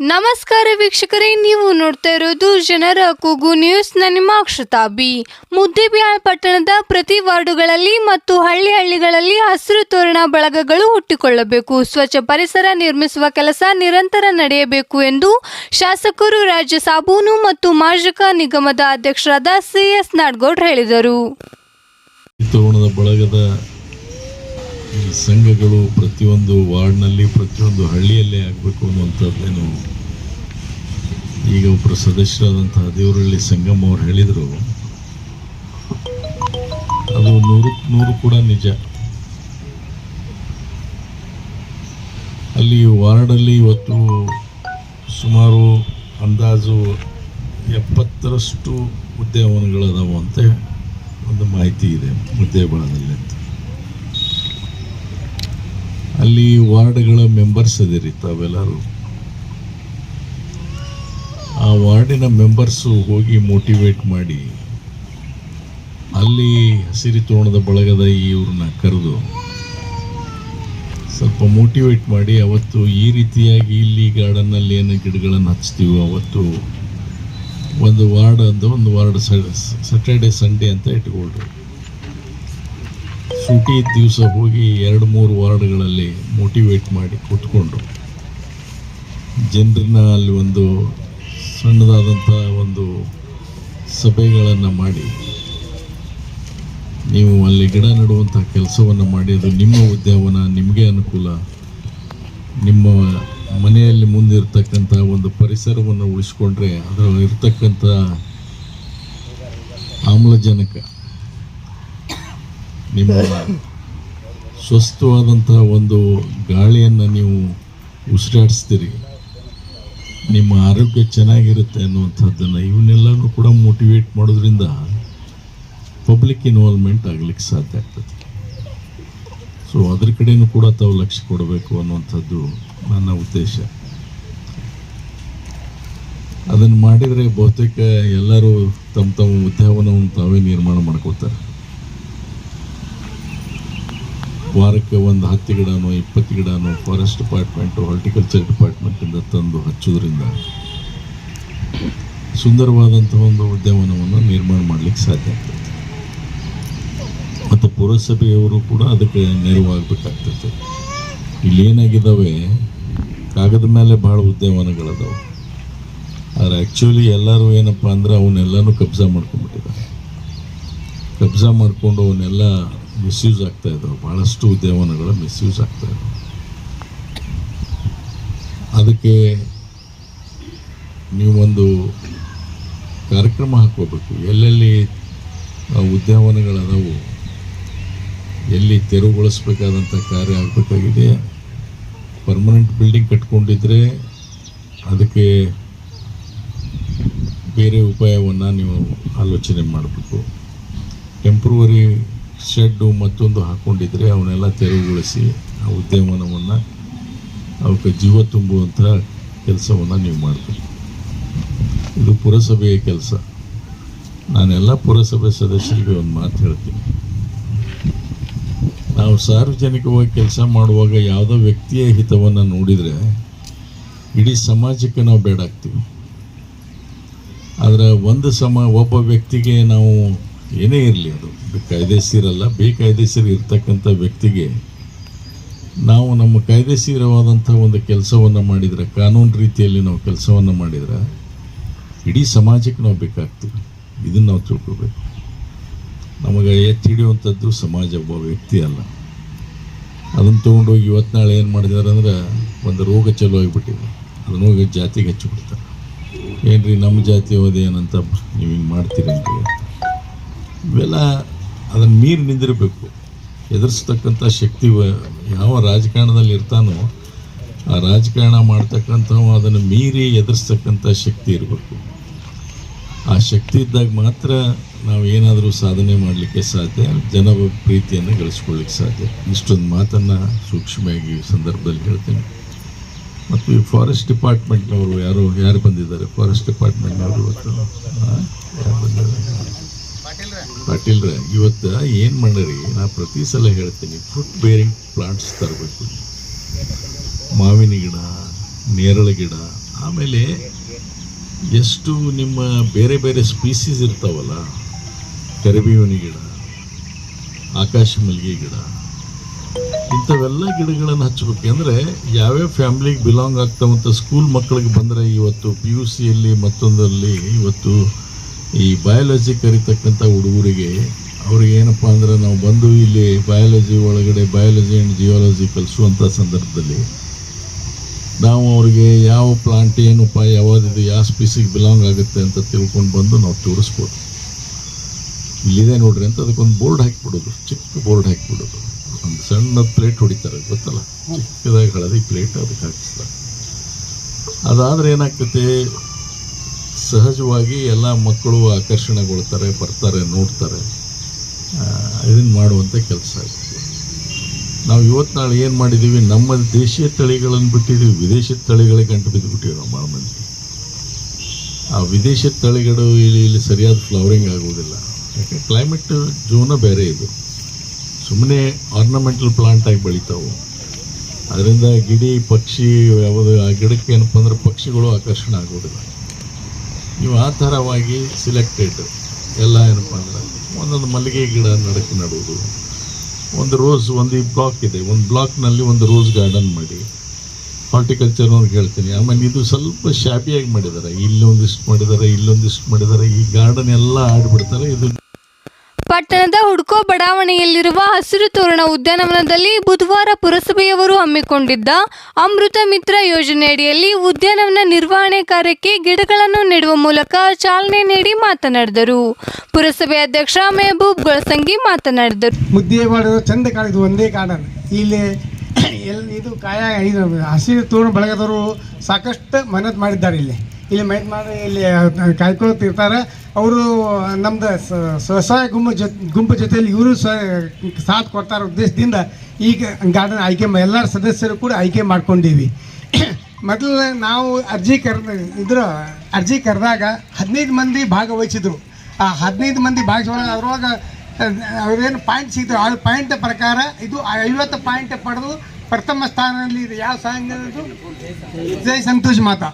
ನಮಸ್ಕಾರ ವೀಕ್ಷಕರೇ, ನೀವು ನೋಡ್ತಾ ಇರೋದು ಜನರ ಕೂಗು ನ್ಯೂಸ್. ನಿಮ್ಮ ಅಕ್ಷತಾಬಿ ಮುದ್ದೇಬಿಹಾಳ್ ಪಟ್ಟಣದ ಪ್ರತಿ ವಾರ್ಡುಗಳಲ್ಲಿ ಮತ್ತು ಹಳ್ಳಿ ಹಳ್ಳಿಗಳಲ್ಲಿ ಹಸಿರು ತೋರಣ ಬಳಗಗಳು ಹುಟ್ಟಿಕೊಳ್ಳಬೇಕು. ಸ್ವಚ್ಛ ಪರಿಸರ ನಿರ್ಮಿಸುವ ಕೆಲಸ ನಿರಂತರ ನಡೆಯಬೇಕು ಎಂದು ಶಾಸಕರು ರಾಜ್ಯ ಸಾಬೂನು ಮತ್ತು ಮಾರ್ಜಕ ನಿಗಮದ ಅಧ್ಯಕ್ಷರಾದ ಸಿಎಸ್ ನಾಡ್ಗೌಡ್ ಹೇಳಿದರು. ಈ ಸಂಘಗಳು ಪ್ರತಿಯೊಂದು ವಾರ್ಡ್ನಲ್ಲಿ, ಪ್ರತಿಯೊಂದು ಹಳ್ಳಿಯಲ್ಲೇ ಆಗಬೇಕು ಅನ್ನುವಂಥದ್ದೇನು ಈಗ ಒಬ್ಬರು ಸದಸ್ಯರಾದಂತಹ ದೇವರಹಳ್ಳಿ ಸಂಗಮ್ ಅವ್ರು ಹೇಳಿದರು. ಅದು ನೂರು ನೂರು ಕೂಡ ನಿಜ. ಅಲ್ಲಿ ವಾರ್ಡಲ್ಲಿ ಇವತ್ತು ಸುಮಾರು ಅಂದಾಜು ಎಪ್ಪತ್ತರಷ್ಟು ಉದ್ಯಾನವನಗಳದಾವು ಅಂತ ಒಂದು ಮಾಹಿತಿ ಇದೆ ಉದ್ಯಾನವನದಲ್ಲಿ ಅಂತ. ಅಲ್ಲಿ ವಾರ್ಡ್ಗಳ ಮೆಂಬರ್ಸ್ ಅದಿರಿ ತಾವೆಲ್ಲರೂ. ಆ ವಾರ್ಡಿನ ಮೆಂಬರ್ಸು ಹೋಗಿ ಮೋಟಿವೇಟ್ ಮಾಡಿ, ಅಲ್ಲಿ ಹಸಿರಿ ತೋಣದ ಬಳಗದ ಇವ್ರನ್ನ ಕರೆದು ಸ್ವಲ್ಪ ಮೋಟಿವೇಟ್ ಮಾಡಿ, ಅವತ್ತು ಈ ರೀತಿಯಾಗಿ ಇಲ್ಲಿ ಗಾರ್ಡನ್ನಲ್ಲಿ ಏನು ಗಿಡಗಳನ್ನು ಹಚ್ತೀವೋ ಅವತ್ತು ಒಂದು ವಾರ್ಡ್ ಅಂತ ಒಂದು ವಾರ್ಡ್ ಸ್ಯಾಟರ್ಡೆ ಸಂಡೇ ಅಂತ ಇಟ್ಕೊಳ್ರಿ. ಸೂಟಿ ದಿವಸ ಹೋಗಿ ಎರಡು ಮೂರು ವಾರ್ಡ್ಗಳಲ್ಲಿ ಮೋಟಿವೇಟ್ ಮಾಡಿ ಕೂತ್ಕೊಂಡು ಜನರನ್ನ ಅಲ್ಲಿ ಒಂದು ಸಣ್ಣದಾದಂಥ ಒಂದು ಸಭೆಗಳನ್ನು ಮಾಡಿ, ನೀವು ಅಲ್ಲಿ ಗಿಡ ನೆಡುವಂಥ ಕೆಲಸವನ್ನು ಮಾಡಿ, ಅದು ನಿಮ್ಮ ಉದ್ಯಾವನ, ನಿಮಗೆ ಅನುಕೂಲ, ನಿಮ್ಮ ಮನೆಯಲ್ಲಿ ಮುಂದಿರ್ತಕ್ಕಂಥ ಒಂದು ಪರಿಸರವನ್ನು ಉಳಿಸ್ಕೊಂಡ್ರೆ ಅದರಲ್ಲಿ ಇರ್ತಕ್ಕಂಥ ಆಮ್ಲಜನಕ ನಿಮ್ಮ ಸ್ವಸ್ಥವಾದಂತಹ ಒಂದು ಗಾಳಿಯನ್ನು ನೀವು ಉಸಿರಾಡಿಸ್ತೀರಿ. ನಿಮ್ಮ ಆರೋಗ್ಯ ಚೆನ್ನಾಗಿರುತ್ತೆ ಅನ್ನುವಂಥದ್ದನ್ನು ಇವನ್ನೆಲ್ಲನೂ ಕೂಡ ಮೋಟಿವೇಟ್ ಮಾಡೋದ್ರಿಂದ ಪಬ್ಲಿಕ್ ಇನ್ವಾಲ್ವ್ಮೆಂಟ್ ಆಗಲಿಕ್ಕೆ ಸಾಧ್ಯ ಆಗ್ತದೆ. ಸೊ ಅದ್ರ ಕಡೆಯೂ ಕೂಡ ತಾವು ಲಕ್ಷ್ಯ ಕೊಡಬೇಕು ಅನ್ನುವಂಥದ್ದು ನನ್ನ ಉದ್ದೇಶ. ಅದನ್ನು ಮಾಡಿದರೆ ಬಹುತೇಕ ಎಲ್ಲರೂ ತಮ್ಮ ತಮ್ಮ ಉದ್ಯಾವನವನ್ನು ತಾವೇ ನಿರ್ಮಾಣ ಮಾಡ್ಕೋತಾರೆ ವಾರಕ್ಕೆ ಒಂದು ಹತ್ತು ಗಿಡನೋ, ಇಪ್ಪತ್ತು ಗಿಡನೋ ಫಾರೆಸ್ಟ್ ಡಿಪಾರ್ಟ್ಮೆಂಟು ಹಾರ್ಟಿಕಲ್ಚರ್ ಡಿಪಾರ್ಟ್ಮೆಂಟಿಂದ ತಂದು ಹಚ್ಚೋದ್ರಿಂದ ಸುಂದರವಾದಂಥ ಒಂದು ಉದ್ಯಾನವನವನ್ನು ನಿರ್ಮಾಣ ಮಾಡಲಿಕ್ಕೆ ಸಾಧ್ಯ ಆಗ್ತದೆ. ಮತ್ತು ಪುರಸಭೆಯವರು ಕೂಡ ಅದಕ್ಕೆ ನೆರವಾಗಬೇಕಾಗ್ತದೆ. ಇಲ್ಲಿ ಏನಾಗಿದ್ದಾವೆ, ಕಾಗದ ಮೇಲೆ ಭಾಳ ಉದ್ಯಾನವನಗಳದಾವೆ. ಆದರೆ ಆ್ಯಕ್ಚುಲಿ ಎಲ್ಲರೂ ಏನಪ್ಪ ಅಂದ್ರೆ ಅವನ್ನೆಲ್ಲನೂ ಕಬ್ಜಾ ಮಾಡ್ಕೊಂಡ್ಬಿಟ್ಟಿದ್ದಾರೆ. ಕಬ್ಜಾ ಮಾಡಿಕೊಂಡು ಅವನ್ನೆಲ್ಲ ಮಿಸ್ಯೂಸ್ ಆಗ್ತಾ ಇದ್ದಾವೆ ಭಾಳಷ್ಟು ಉದ್ಯಾನವನಗಳು ಮಿಸ್ಯೂಸ್ ಆಗ್ತಾ ಇದ್ದಾವೆ ಅದಕ್ಕೆ ನೀವೊಂದು ಕಾರ್ಯಕ್ರಮ ಹಾಕೋಬೇಕು ಎಲ್ಲೆಲ್ಲಿ ಉದ್ಯಾನವನಗಳದಾವು ಎಲ್ಲಿ ತೆರವುಗೊಳಿಸ್ಬೇಕಾದಂಥ ಕಾರ್ಯ ಆಗಬೇಕಾಗಿದೆ. ಪರ್ಮನೆಂಟ್ ಬಿಲ್ಡಿಂಗ್ ಕಟ್ಕೊಂಡಿದ್ರೆ ಅದಕ್ಕೆ ಬೇರೆ ಉಪಾಯವನ್ನು ನೀವು ಆಲೋಚನೆ ಮಾಡಬೇಕು. ಟೆಂಪ್ರವರಿ ಶೆಡ್ಡು ಮತ್ತೊಂದು ಹಾಕ್ಕೊಂಡಿದ್ರೆ ಅವನ್ನೆಲ್ಲ ತೆರವುಗೊಳಿಸಿ ಆ ಉದ್ಯಮನವನ್ನು ಅವಕ್ಕೆ ಜೀವ ತುಂಬುವಂಥ ಕೆಲಸವನ್ನು ನೀವು ಮಾಡಬೇಕು ಇದು ಪುರಸಭೆಯ ಕೆಲಸ. ನಾನೆಲ್ಲ ಪುರಸಭೆ ಸದಸ್ಯರಿಗೆ ಒಂದು ಮಾತು ಹೇಳ್ತೀನಿ. ನಾವು ಸಾರ್ವಜನಿಕವಾಗಿ ಕೆಲಸ ಮಾಡುವಾಗ ಯಾವುದೋ ವ್ಯಕ್ತಿಯ ಹಿತವನ್ನು ನೋಡಿದರೆ ಇಡೀ ಸಮಾಜಕ್ಕೆ ನಾವು ಬೇಡಾಗ್ತೀವಿ. ಆದರೆ ಒಂದು ಸಮ, ಒಬ್ಬ ವ್ಯಕ್ತಿಗೆ ನಾವು ಏನೇ ಇರಲಿ ಅದು. ಕಾಯ್ದೆಸೀರಲ್ಲ ಬೇಕಾಯ್ದೆಸೀರ್ ಇರ್ತಕ್ಕಂಥ ವ್ಯಕ್ತಿಗೆ ನಾವು ನಮ್ಮ ಕಾಯ್ದೆಸೀರವಾದಂಥ ಒಂದು ಕೆಲಸವನ್ನು ಮಾಡಿದರೆ, ಕಾನೂನು ರೀತಿಯಲ್ಲಿ ನಾವು ಕೆಲಸವನ್ನು ಮಾಡಿದರೆ ಇಡೀ ಸಮಾಜಕ್ಕೆ ನಾವು ಬೇಕಾಗ್ತೀವಿ. ಇದನ್ನು ನಾವು ತಿಳ್ಕೊಬೇಕು. ನಮಗೆ ಎತ್ತಿ ಹಿಡಿಯುವಂಥದ್ದು ಸಮಾಜ, ಒಬ್ಬ ವ್ಯಕ್ತಿ ಅಲ್ಲ. ಅದನ್ನು ತೊಗೊಂಡೋಗಿ ಇವತ್ತು ನಾಳೆ ಏನು ಮಾಡಿದ್ದಾರೆ ಅಂದ್ರೆ ಒಂದು ರೋಗ ಚಲೋ ಆಗಿಬಿಟ್ಟಿದೆ. ಅದನ್ನು ಹೋಗಿ ಜಾತಿಗೆ ಹಚ್ಚಿಬಿಡ್ತಾರೆ ರೀ ನಮ್ಮ ಜಾತಿ ಏನಂತ ನೀವು ಹಿಂಗೆ ಮಾಡ್ತೀರೇನ್ರಿ ಇವೆಲ್ಲ ಅದನ್ನು ಮೀರಿ ನಿಂದಿರಬೇಕು. ಎದುರಿಸ್ತಕ್ಕಂಥ ಶಕ್ತಿ ಯಾವ ರಾಜಕಾರಣದಲ್ಲಿ ಇರ್ತಾನೋ ಆ ರಾಜಕಾರಣ ಮಾಡ್ತಕ್ಕಂಥವು ಅದನ್ನು ಮೀರಿ ಎದುರಿಸ್ತಕ್ಕಂಥ ಶಕ್ತಿ ಇರಬೇಕು. ಆ ಶಕ್ತಿ ಇದ್ದಾಗ ಮಾತ್ರ ನಾವು ಏನಾದರೂ ಸಾಧನೆ ಮಾಡಲಿಕ್ಕೆ ಸಾಧ್ಯ ಜನ ಪ್ರೀತಿಯನ್ನು ಗಳಿಸ್ಕೊಳ್ಳಿಕ್ಕೆ ಸಾಧ್ಯ. ಇಷ್ಟೊಂದು ಮಾತನ್ನು ಸೂಕ್ಷ್ಮವಾಗಿ ಈ ಸಂದರ್ಭದಲ್ಲಿ ಹೇಳ್ತೇನೆ. ಮತ್ತು ಈ ಫಾರೆಸ್ಟ್ ಡಿಪಾರ್ಟ್ಮೆಂಟ್ನವರು ಯಾರು ಯಾರು ಬಂದಿದ್ದಾರೆ? ಫಾರೆಸ್ಟ್ ಡಿಪಾರ್ಟ್ಮೆಂಟ್ನವರು ಇವತ್ತು? ಯಾರು ಬಂದಿದ್ದಾರೆ? ಪಾಟೀಲ್ರೆ ಇವತ್ತು ಏನು ಮಾಡ್ರಿ? ನಾ ಪ್ರತಿ ಸಲ ಹೇಳ್ತೀನಿ ಫ್ರೂಟ್ ಬೇರಿಂಗ್ ಪ್ಲಾಂಟ್ಸ್ ತರಬೇಕು. ಮಾವಿನ ಗಿಡ, ನೇರಳೆ ಗಿಡ, ಆಮೇಲೆ ಎಷ್ಟು ನಿಮ್ಮ ಬೇರೆ ಬೇರೆ ಸ್ಪೀಸೀಸ್ ಇರ್ತಾವಲ್ಲ, ಕರಿಬೇವಿನ ಗಿಡ, ಆಕಾಶ ಮಲ್ಲಿಗೆ ಗಿಡ, ಇಂಥವೆಲ್ಲ ಗಿಡಗಳನ್ನು ಹಚ್ಚಬೇಕು ಅಂದರೆ ಯಾವ್ಯಾವ ಫ್ಯಾಮ್ಲಿಗೆ ಬಿಲಾಂಗ್ ಆಗ್ತಾವಂತ ಸ್ಕೂಲ್ ಮಕ್ಕಳಿಗೆ ಬಂದರೆ ಇವತ್ತು ಪಿ ಯು ಸಿಯಲ್ಲಿ ಮತ್ತೊಂದರಲ್ಲಿ ಇವತ್ತು ಈ ಬಯಾಲಜಿ ಕರಿತಕ್ಕಂಥ ಹುಡುಗರಿಗೆ ಅವ್ರಿಗೆ ಏನಪ್ಪ ಅಂದ್ರೆ ನಾವು ಬಂದು ಇಲ್ಲಿ ಬಯಾಲಜಿ ಒಳಗಡೆ ಬಯಾಲಜಿ ಆ್ಯಂಡ್ ಜಿಯಾಲಜಿ ಕಲಿಸುವಂಥ ಸಂದರ್ಭದಲ್ಲಿ ನಾವು ಅವ್ರಿಗೆ ಯಾವ ಪ್ಲಾಂಟ್ ಏನಪ್ಪ ಯಾವ್ದಿದು ಯಾವ ಸ್ಪೀಸಿಗೆ ಬಿಲಾಂಗ್ ಆಗುತ್ತೆ ಅಂತ ತಿಳ್ಕೊಂಡು ಬಂದು ನಾವು ತೋರಿಸ್ಬೋದು. ಇಲ್ಲಿದೆ ನೋಡ್ರಿ ಅಂತ ಅದಕ್ಕೊಂದು ಬೋರ್ಡ್ ಹಾಕಿಬಿಡೋದು ಚಿಕ್ಕ ಬೋರ್ಡ್ ಹಾಕಿಬಿಡೋದು. ಒಂದು ಸಣ್ಣ ಪ್ಲೇಟ್ ಹೊಡಿತಾರೆ ಗೊತ್ತಲ್ಲ? ಚಿಕ್ಕದಾಗಿ ಹಳದಿ ಪ್ಲೇಟ್ ಅದಕ್ಕೆ ಹಾಕಿಸ್ತಾರೆ. ಅದಾದ್ರೆ ಏನಾಗ್ತೈತೆ ಸಹಜವಾಗಿ ಎಲ್ಲ ಮಕ್ಕಳು ಆಕರ್ಷಣೆಗೊಳ್ತಾರೆ, ಬರ್ತಾರೆ, ನೋಡ್ತಾರೆ. ಇದನ್ನು ಮಾಡುವಂಥ ಕೆಲಸ ಆಗ್ತದೆ ನಾವು ಇವತ್ತು ನಾಳೆ ಏನು ಮಾಡಿದ್ದೀವಿ ನಮ್ಮ ದೇಶೀಯ ತಳಿಗಳನ್ನು ಬಿಟ್ಟಿದ್ದೀವಿ ವಿದೇಶಿ ತಳಿಗಳಿಗೆ ಗಂಟು ಬಿದ್ದುಬಿಟ್ಟಿವಿ ನಾವು ಭಾಳ ಮಂದಿ. ಆ ವಿದೇಶಿ ತಳಿಗಳು ಇಲ್ಲಿ ಇಲ್ಲಿ ಸರಿಯಾದ ಫ್ಲವರಿಂಗ್ ಆಗುವುದಿಲ್ಲ. ಯಾಕೆ ಕ್ಲೈಮೇಟ್ ಜೋನ ಬೇರೆ ಇದು. ಸುಮ್ಮನೆ ಆರ್ನಮೆಂಟಲ್ ಪ್ಲಾಂಟ್ ಆಗಿ ಬೆಳಿತಾವೆ. ಅದರಿಂದ ಗಿಡಿ, ಪಕ್ಷಿ, ಯಾವುದು ಆ ಗಿಡಕ್ಕೆ ಏನಪ್ಪ ಅಂದ್ರೆ ಪಕ್ಷಿಗಳು ಆಕರ್ಷಣೆ ಆಗೋದಿಲ್ಲ ನೀವು ಆ ಥರವಾಗಿ ಸಿಲೆಕ್ಟೆಡ್ ಎಲ್ಲ ಏನಪ್ಪ ಅಂದ್ರೆ, ಒಂದೊಂದು ಮಲ್ಲಿಗೆ ಗಿಡ ನಡಕ್ಕೆ ನಡುವುದು. ಒಂದು ರೋಸ್ ಒಂದು ಈ ಬ್ಲಾಕ್ ಇದೆ. ಒಂದು ಬ್ಲಾಕ್ನಲ್ಲಿ ಒಂದು ರೋಸ್ ಗಾರ್ಡನ್ ಮಾಡಿ. ಹಾರ್ಟಿಕಲ್ಚರ್ ಅವ್ರಿಗೆ ಹೇಳ್ತೀನಿ. ಆಮೇಲೆ ಇದು ಸ್ವಲ್ಪ ಶಾಪಿಯಾಗಿ ಮಾಡಿದ್ದಾರೆ. ಇಲ್ಲೊಂದಿಷ್ಟು ಮಾಡಿದ್ದಾರೆ ಇಲ್ಲೊಂದಿಷ್ಟು ಮಾಡಿದ್ದಾರೆ. ಈ ಗಾರ್ಡನ್ ಎಲ್ಲ ಆಡ್ಬಿಡ್ತಾರೆ. ಇದು ಪಟ್ಟಣದ ಹುಡ್ಕೋ ಬಡಾವಣೆಯಲ್ಲಿರುವ ಹಸಿರು ತೋರಣ ಉದ್ಯಾನವನದಲ್ಲಿ ಬುಧವಾರ ಪುರಸಭೆಯವರು ಹಮ್ಮಿಕೊಂಡಿದ್ದ ಅಮೃತ ಮಿತ್ರ ಯೋಜನೆಯಡಿಯಲ್ಲಿ ಉದ್ಯಾನವನ ನಿರ್ವಹಣೆ ಕಾರ್ಯಕ್ಕೆ ಗಿಡಗಳನ್ನು ನೆಡುವ ಮೂಲಕ ಚಾಲನೆ ನೀಡಿ ಮಾತನಾಡಿದರು. ಪುರಸಭೆ ಅಧ್ಯಕ್ಷ ಮೆಹಬೂಬ್ ಗೊಳಸಂಗಿ ಮಾತನಾಡಿದರು. ಚಂದ ಕಾಣಿದ್ದು ಒಂದೇ ಇಲ್ಲಿ ಎಲ್ಲಿ ಇದು ಕಾಯ ಇದು ಹಸಿರು ತೋರಣ ಬಳಗದವರು ಸಾಕಷ್ಟು ಮನದ್ ಮಾಡಿದ್ದಾರೆ ಇಲ್ಲಿ. ಇಲ್ಲಿ ಮೈಟ್ ಮಾಡಿ ಇಲ್ಲಿ ಕಾಯ್ಕೊಳ್ತಿರ್ತಾರೆ. ಅವರು, ನಮ್ದು ಸ- ಸ್ವಸಹಾಯ ಗುಂಪು ಜೊ ಗುಂಪು ಜೊತೆಯಲ್ಲಿ ಇವರು ಸ, ಸಾಥ್ ಕೊಡ್ತಾರೆ ಉದ್ದೇಶದಿಂದ ಈಗ ಗಾರ್ಡನ್ ಆಯ್ಕೆ ಎಲ್ಲ ಸದಸ್ಯರು ಕೂಡ ಆಯ್ಕೆ ಮಾಡ್ಕೊಂಡಿವಿ. ಮೊದಲು ನಾವು ಅರ್ಜಿ ಕರೆದ, ಇದ್ರ, ಅರ್ಜಿ ಕರೆದಾಗ ಹದಿನೈದು ಮಂದಿ ಭಾಗವಹಿಸಿದ್ರು. ಆ ಹದಿನೈದು ಮಂದಿ ಭಾಗವಹಿಸುವಾಗ ಅದ್ರೊಳಗೆ ಅವ್ರೇನು ಪಾಯಿಂಟ್ ಸಿಗ್ತವೆ ಆ ಪಾಯಿಂಟ್ ಪ್ರಕಾರ ಇದು ಐವತ್ತು ಪಾಯಿಂಟ್ ಪಡೆದು ಪ್ರಥಮ ಸ್ಥಾನದಲ್ಲಿ ಇದೆ ಯಾವ ಸಾಂಗ್ ಜೈ ಸಂತೋಷ್ ಮಾತಾ.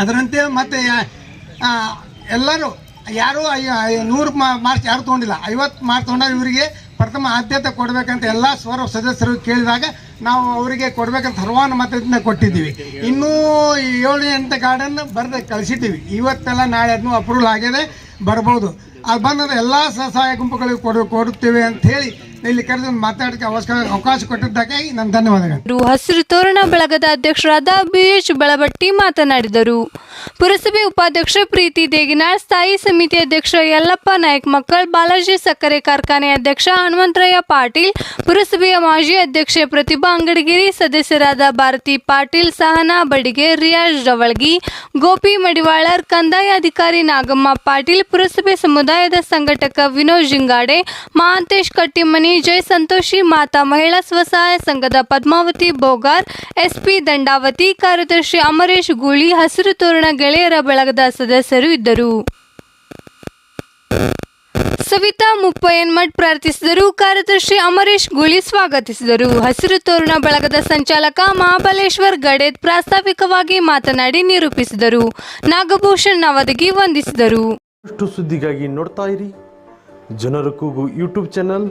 ಅದರಂತೆ ಮತ್ತೆ ಎಲ್ಲರೂ ಯಾರು ನೂರು ಮಾರ್ಚ್ ಯಾರು ತೊಗೊಂಡಿಲ್ಲ, ಐವತ್ತು ಮಾರ್ಕ್ಸ್ ತೊಗೊಂಡಾಗ ಇವರಿಗೆ ಪ್ರಥಮ ಆದ್ಯತೆ ಕೊಡಬೇಕಂತ ಎಲ್ಲ ಸ್ವರ ಸದಸ್ಯರು ಕೇಳಿದಾಗ ನಾವು ಅವರಿಗೆ ಕೊಡಬೇಕಂತ ಹರವಾನ ಮತದಿಂದ ಕೊಟ್ಟಿದ್ದೀವಿ. ಇನ್ನೂ ಏಳು ಎಂಟು ಗಾರ್ಡನ್ ಬರೆದು ಕಳಿಸಿದ್ದೀವಿ. ಇವತ್ತೆಲ್ಲ ನಾಳೆ ಅದನ್ನು ಅಪ್ರೂವಲ್ ಆಗಿದೆ, ಬರ್ಬೋದು. ಅದು ಬಂದರೆ ಎಲ್ಲ ಸ್ವಸಹಾಯ ಗುಂಪುಗಳಿಗೆ ಕೊಡು, ಕೊಡುತ್ತೇವೆ ಅಂತ ಹೇಳಿ ಇಲ್ಲಿ ಕರೆದು ಮಾತಾಡಕ್ಕೆ ಅವಕಾಶ ಅವಕಾಶ ನನ್ನ ಧನ್ಯವಾದಗಳು. ಹಸಿರು ತೋರಣ ಬಳಗದ ಅಧ್ಯಕ್ಷರಾದ ಬಿಎಚ್ ಬಳಬಟ್ಟಿ ಮಾತನಾಡಿದರು. ಪುರಸಭೆ ಉಪಾಧ್ಯಕ್ಷ ಪ್ರೀತಿ ದೇಗಿನಾಳ್, ಸ್ಥಾಯಿ ಸಮಿತಿ ಅಧ್ಯಕ್ಷ ಯಲ್ಲಪ್ಪ ನಾಯಕ್, ಮಕ್ಕಳ್ ಬಾಲಾಜಿ ಸಕ್ಕರೆ ಕಾರ್ಖಾನೆ ಅಧ್ಯಕ್ಷ ಹನುಮಂತರಾಯ ಪಾಟೀಲ್, ಪುರಸಭೆಯ ಮಾಜಿ ಅಧ್ಯಕ್ಷೆ ಪ್ರತಿಭಾ ಅಂಗಡಿಗಿರಿ, ಸದಸ್ಯರಾದ ಭಾರತಿ ಪಾಟೀಲ್, ಸಹನಾ ಬಡಿಗೆ ರಿಯಾಜ್ ರವಳ್ಗಿ, ಗೋಪಿ ಮಡಿವಾಳರ್, ಕಂದಾಯ ಅಧಿಕಾರಿ ನಾಗಮ್ಮ ಪಾಟೀಲ್, ಪುರಸಭೆ ಸಮುದಾಯದ ಸಂಘಟಕ ವಿನೋದ್ ಜಿಂಗಾಡೆ ಮಹಾಂತೇಶ್ ಕಟ್ಟಿಮನಿ ಜೈ ಸಂತೋಷಿ, ಮಾತಾ ಮಹಿಳಾ ಸ್ವಸಹಾಯ ಸಂಘದ ಪದ್ಮಾವತಿ, ಬೋಗಾರ್, ಎಸ್ಪಿ ದಂಡಾವತಿ, ಕಾರ್ಯದರ್ಶಿ ಅಮರೇಶ್ ಗೂಳಿ, ಹಸಿರು ತೋರಣ ಗೆಳೆಯರ ಬಳಗದ ಸದಸ್ಯರು ಇದ್ದರು. ಸವಿತಾ ಮುಪ್ಪಯ್ಯನ್ಮಠ್ ಪ್ರಾರ್ಥಿಸಿದರು. ಕಾರ್ಯದರ್ಶಿ ಅಮರೇಶ್ ಗೂಳಿ ಸ್ವಾಗತಿಸಿದರು. ಹಸಿರು ತೋರಣ ಬಳಗದ ಸಂಚಾಲಕ ಮಹಾಬಲೇಶ್ವರ್ ಗಡೇದ್ ಪ್ರಾಸ್ತಾವಿಕವಾಗಿ ಮಾತನಾಡಿ ನಿರೂಪಿಸಿದರು. ನಾಗಭೂಷಣ್ ನವದಗಿ ವಂದಿಸಿದರು. ಸುದ್ದಿಗಾಗಿ ನೋಡ್ತಾ ಇರಿ. ಜನರ ಕೂಗು ಯೂಟ್ಯೂಬ್ ಚಾನಲ್.